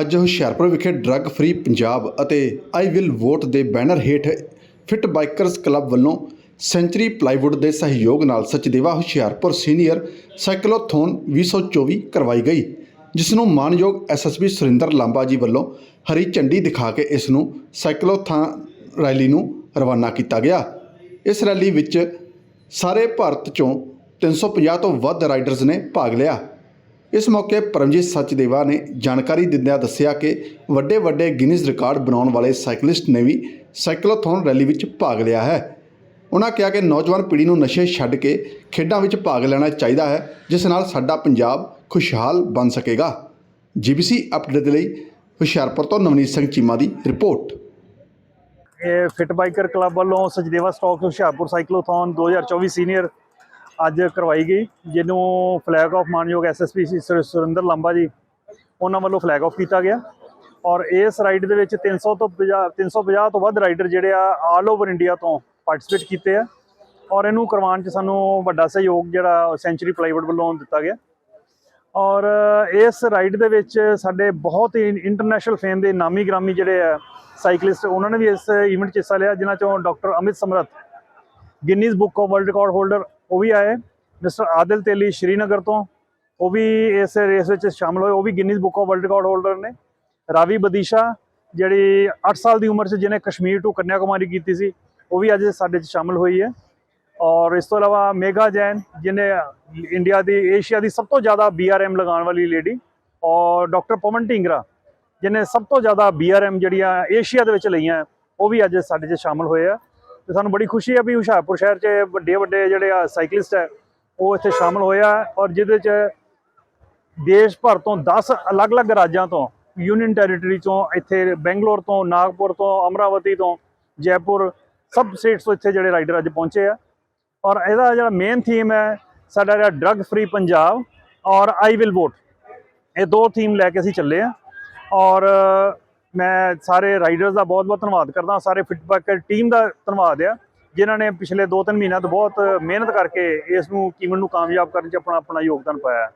ਅੱਜ ਹੁਸ਼ਿਆਰਪੁਰ ਵਿਖੇ drug free Punjab ਅਤੇ ਆਈ ਵਿਲ ਵੋਟ ਦੇ ਬੈਨਰ ਹੇਠ ਫਿਟ ਬਾਈਕਰਸ ਕਲੱਬ ਵੱਲੋਂ ਸੈਂਚਰੀ ਪਲਾਈਵੁੱਡ ਦੇ ਸਹਿਯੋਗ ਨਾਲ ਸਚਦੇਵਾ ਹੁਸ਼ਿਆਰਪੁਰ ਸੀਨੀਅਰ ਸਾਈਕਲੋਥੋਨ 2024 ਕਰਵਾਈ ਗਈ ਜਿਸ ਨੂੰ ਮਾਨਯੋਗ ਐਸਐਸਪੀ ਸੁਰਿੰਦਰ ਲਾਂਬਾ ਜੀ ਵੱਲੋਂ ਹਰੀ ਝੰਡੀ ਦਿਖਾ ਕੇ ਇਸ ਨੂੰ ਸਾਈਕਲੋਥਾਂ ਰੈਲੀ ਨੂੰ ਰਵਾਨਾ ਕੀਤਾ ਗਿਆ। ਇਸ ਰੈਲੀ ਵਿੱਚ ਸਾਰੇ ਭਾਰਤ ਚੋਂ 350 ਤੋਂ ਵੱਧ ਰਾਈਡਰਸ ਨੇ ਭਾਗ ਲਿਆ। ਇਸ ਮੌਕੇ ਪਰਮਜੀਤ ਸਚਦੇਵਾ ਨੇ ਜਾਣਕਾਰੀ ਦਿੰਦਿਆਂ ਦੱਸਿਆ ਕਿ ਵੱਡੇ ਵੱਡੇ ਗਿਨੀਜ਼ ਰਿਕਾਰਡ ਬਣਾਉਣ ਵਾਲੇ ਸਾਈਕਲਿਸਟ ਨੇ ਵੀ ਸਾਈਕਲੋਥੋਨ ਰੈਲੀ ਵਿੱਚ ਭਾਗ ਲਿਆ ਹੈ। ਉਹਨਾਂ ਕਿਹਾ ਕਿ ਨੌਜਵਾਨ ਪੀੜ੍ਹੀ ਨੂੰ ਨਸ਼ੇ ਛੱਡ ਕੇ ਖੇਡਾਂ ਵਿੱਚ ਭਾਗ ਲੈਣਾ ਚਾਹੀਦਾ ਹੈ, ਜਿਸ ਨਾਲ ਸਾਡਾ ਪੰਜਾਬ ਖੁਸ਼ਹਾਲ ਬਣ ਸਕੇਗਾ। ਜੀਬੀਸੀ ਅਪਡੇਟ ਦੇ ਲਈ ਹੁਸ਼ਿਆਰਪੁਰ ਤੋਂ ਨਵਨੀਤ ਸਿੰਘ ਚੀਮਾ ਦੀ ਰਿਪੋਰਟ। ਇਹ ਫਿਟ ਬਾਈਕਰ ਕਲੱਬ ਵੱਲੋਂ Sachdeva stock Hoshiarpur cyclothon 2024 senior ਅੱਜ ਕਰਵਾਈ ਗਈ, ਜਿਹਨੂੰ ਫਲੈਗ ਆਫ ਮਾਨਯੋਗ ਐਸਐਸਪੀ ਸੁਰਿੰਦਰ ਲਾਂਬਾ ਜੀ, ਉਹਨਾਂ ਵੱਲੋਂ ਫਲੈਗ ਆਫ ਕੀਤਾ ਗਿਆ। ਔਰ ਇਸ ਰਾਈਡ ਦੇ ਵਿੱਚ 300 ਤੋਂ 50 350 ਤੋਂ ਵੱਧ ਰਾਈਡਰ ਜਿਹੜੇ ਆ ਆਲ ਓਵਰ ਇੰਡੀਆ ਤੋਂ ਪਾਰਟਿਸਿਪੇਟ ਕੀਤੇ ਆ। ਔਰ ਇਹਨੂੰ ਕਰਵਾਉਣ 'ਚ ਸਾਨੂੰ ਵੱਡਾ ਸਹਿਯੋਗ ਜਿਹੜਾ ਸੈਂਚਰੀ ਪਲਾਈਵੁੱਡ ਵੱਲੋਂ ਦਿੱਤਾ ਗਿਆ। ਔਰ ਇਸ ਰਾਈਡ ਦੇ ਵਿੱਚ ਸਾਡੇ ਬਹੁਤ ਹੀ ਇੰਟਰਨੈਸ਼ਨਲ ਫੇਮ ਦੇ ਨਾਮੀ ਗ੍ਰਾਮੀ ਜਿਹੜੇ ਆ ਸਾਈਕਲਿਸਟ ਉਹਨਾਂ ਨੇ ਵੀ ਇਸ ਇਵੈਂਟ 'ਚ ਹਿੱਸਾ ਲਿਆ, ਜਿਨ੍ਹਾਂ ਚੋਂ doctor Amit Samrat Guinness book of world record holder ਉਹ ਵੀ ਆਏ। ਮਿਸਟਰ ਆਦਿਲ ਤੇਲੀ ਸ਼੍ਰੀਨਗਰ ਤੋਂ, ਉਹ ਵੀ ਇਸ ਰੇਸ ਵਿੱਚ ਸ਼ਾਮਲ ਹੋਏ। ਉਹ ਵੀ Guinness book of world record holder ਨੇ। ਰਾਵੀ ਬਦੀਸ਼ਾ, ਜਿਹੜੀ 8 ਸਾਲ ਦੀ ਉਮਰ 'ਚ ਜਿਹਨੇ ਕਸ਼ਮੀਰ ਤੋਂ ਕੰਨਿਆ ਕੁਮਾਰੀ ਕੀਤੀ ਸੀ, ਉਹ ਵੀ ਅੱਜ ਸਾਡੇ 'ਚ ਸ਼ਾਮਲ ਹੋਈ ਹੈ। ਔਰ ਇਸ ਤੋਂ ਇਲਾਵਾ ਮੇਗਾ ਜੈਨ, ਜਿਹਨੇ ਇੰਡੀਆ ਦੀ, ਏਸ਼ੀਆ ਦੀ ਸਭ ਤੋਂ ਜ਼ਿਆਦਾ ਬੀਆਰਐਮ ਲਗਾਉਣ ਵਾਲੀ ਲੇਡੀ ਔਰ ਡਾਕਟਰ ਪਵਨ ਢਿੰਗਰਾ, ਜਿਹਨੇ ਸਭ ਤੋਂ ਜ਼ਿਆਦਾ ਬੀਆਰਐਮ ਜਿਹੜੀਆਂ ਏਸ਼ੀਆ ਦੇ ਵਿੱਚ ਲਈਆਂ, ਉਹ ਵੀ ਅੱਜ ਸਾਡੇ 'ਚ ਸ਼ਾਮਲ ਹੋਏ ਆ। ਤੇ ਸਾਨੂੰ ਬੜੀ ਖੁਸ਼ੀ ਹੈ ਵੀ ਹੁਸ਼ਿਆਰਪੁਰ ਸ਼ਹਿਰ 'ਚ ਵੱਡੇ ਵੱਡੇ ਜਿਹੜੇ ਆ ਸਾਈਕਲਿਸਟ ਹੈ ਉਹ ਇੱਥੇ ਸ਼ਾਮਲ ਹੋਇਆ ਔਰ ਜਿਹਦੇ 'ਚ ਦੇਸ਼ ਭਰ ਤੋਂ 10 ਅਲੱਗ-ਅਲੱਗ ਰਾਜਾਂ ਤੋਂ ਯੂਨੀਅਨ ਟੈਰੀਟਰੀ ਤੋਂ ਇੱਥੇ ਬੈਂਗਲੌਰ ਤੋਂ, ਨਾਗਪੁਰ ਤੋਂ, ਅਮਰਾਵਤੀ ਤੋਂ, ਜੈਪੁਰ, ਸਭ ਸਟੇਟਸ ਤੋਂ ਇੱਥੇ ਜਿਹੜੇ ਰਾਈਡਰ ਅੱਜ ਪਹੁੰਚੇ ਆ। ਔਰ ਇਹਦਾ ਜਿਹੜਾ ਮੇਨ ਥੀਮ ਹੈ, ਸਾਡਾ ਜਿਹੜਾ ਡਰੱਗ ਫ੍ਰੀ ਪੰਜਾਬ ਔਰ ਆਈ ਵਿਲ ਵੋਟ ਇਹ ਦੋ ਥੀਮ ਲੈ ਕੇ ਅਸੀਂ ਚੱਲੇ ਆ। ਔਰ ਮੈਂ ਸਾਰੇ ਰਾਈਡਰਸ ਦਾ ਬਹੁਤ-ਬਹੁਤ ਧੰਨਵਾਦ ਕਰਦਾ ਸਾਰੇ ਫਿਟਬੈਕਰ ਟੀਮ ਦਾ ਧੰਨਵਾਦ ਆ, ਜਿਨ੍ਹਾਂ ਨੇ ਪਿਛਲੇ 2-3 ਮਹੀਨਿਆਂ ਤੋਂ ਬਹੁਤ ਮਿਹਨਤ ਕਰਕੇ ਇਸ ਨੂੰ ਕੀਮਤ ਨੂੰ ਕਾਮਯਾਬ ਕਰਨ 'ਚ ਆਪਣਾ ਆਪਣਾ ਯੋਗਦਾਨ ਪਾਇਆ।